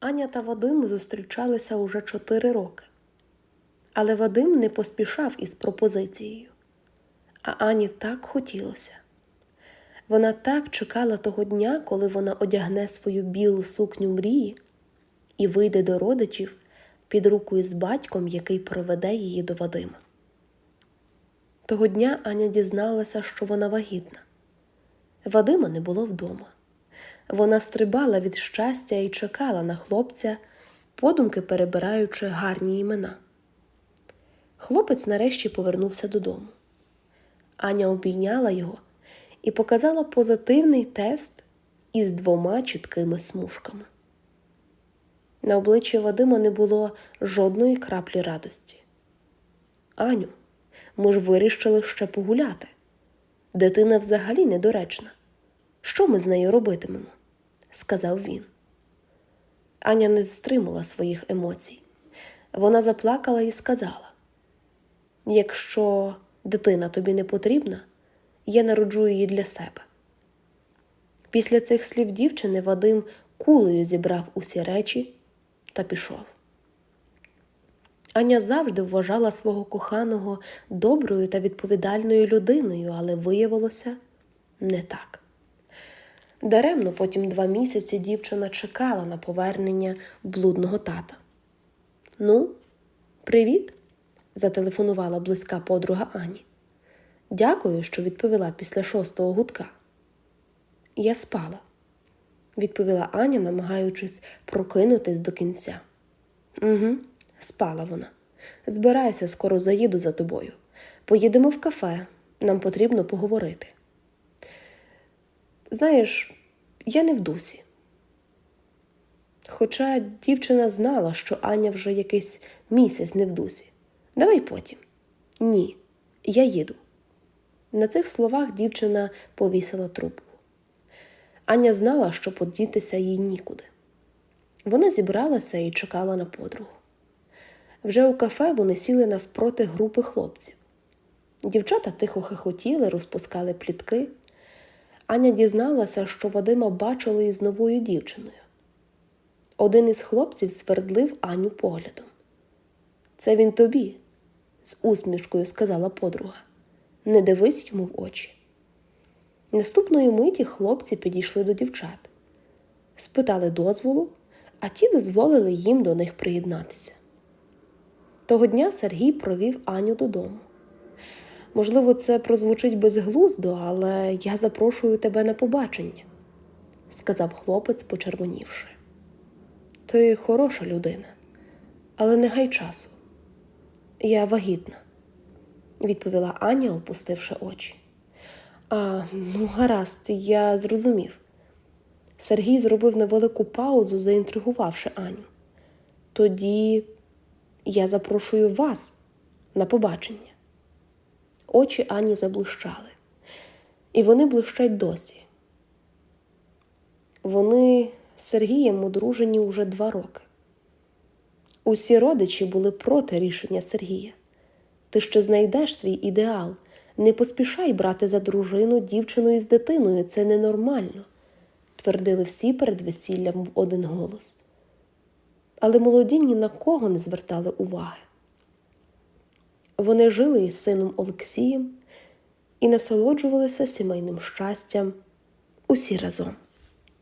Аня та Вадим зустрічалися уже чотири роки. Але Вадим не поспішав із пропозицією. А Ані так хотілося. Вона так чекала того дня, коли вона одягне свою білу сукню мрії і вийде до родичів під руку із батьком, який проведе її до Вадима. Того дня Аня дізналася, що вона вагітна. Вадима не було вдома. Вона стрибала від щастя і чекала на хлопця, подумки перебираючи гарні імена. Хлопець нарешті повернувся додому. Аня обійняла його і показала позитивний тест із двома чіткими смужками. На обличчі Вадима не було жодної краплі радості. Аню, ми ж вирішили ще погуляти. Дитина взагалі недоречна. Що ми з нею робитимемо? Сказав він. Аня не стримала своїх емоцій. Вона заплакала і сказала: Якщо дитина тобі не потрібна, я народжу її для себе. Після цих слів дівчини Вадим кулею зібрав усі речі та пішов. Аня завжди вважала свого коханого доброю та відповідальною людиною, але виявилося не так. Даремно потім два місяці дівчина чекала на повернення блудного тата. Ну, привіт, зателефонувала близька подруга Ані. Дякую, що відповіла після шостого гудка. Я спала, відповіла Аня, намагаючись прокинутись до кінця. Угу, спала вона. Збирайся, скоро заїду за тобою. Поїдемо в кафе, нам потрібно поговорити. Знаєш, я не в дусі. Хоча дівчина знала, що Аня вже якийсь місяць не в дусі. Давай потім. Ні, я їду. На цих словах дівчина повісила трубку. Аня знала, що подітися їй нікуди. Вона зібралася і чекала на подругу. Вже у кафе вони сіли навпроти групи хлопців. Дівчата тихо хихотіли, розпускали плітки. Аня дізналася, що Вадима бачили із новою дівчиною. Один із хлопців свердлив Аню поглядом. Це він тобі, з усмішкою сказала подруга. Не дивись йому в очі. Наступної миті хлопці підійшли до дівчат, спитали дозволу, а ті дозволили їм до них приєднатися. Того дня Сергій провів Аню додому. Можливо, це прозвучить безглуздо, але я запрошую тебе на побачення, сказав хлопець, почервонівши. Ти хороша людина, але не гай часу. Я вагітна, відповіла Аня, опустивши очі. А, ну, гаразд, я зрозумів. Сергій зробив невелику паузу, заінтригувавши Аню. Тоді я запрошую вас на побачення. Очі Ані заблищали, і вони блищать досі. Вони з Сергієм одружені уже два роки. Усі родичі були проти рішення Сергія. Ти ще знайдеш свій ідеал. Не поспішай брати за дружину дівчину із дитиною, це ненормально, твердили всі перед весіллям в один голос. Але молоді ні на кого не звертали уваги. Вони жили із сином Олексієм і насолоджувалися сімейним щастям усі разом.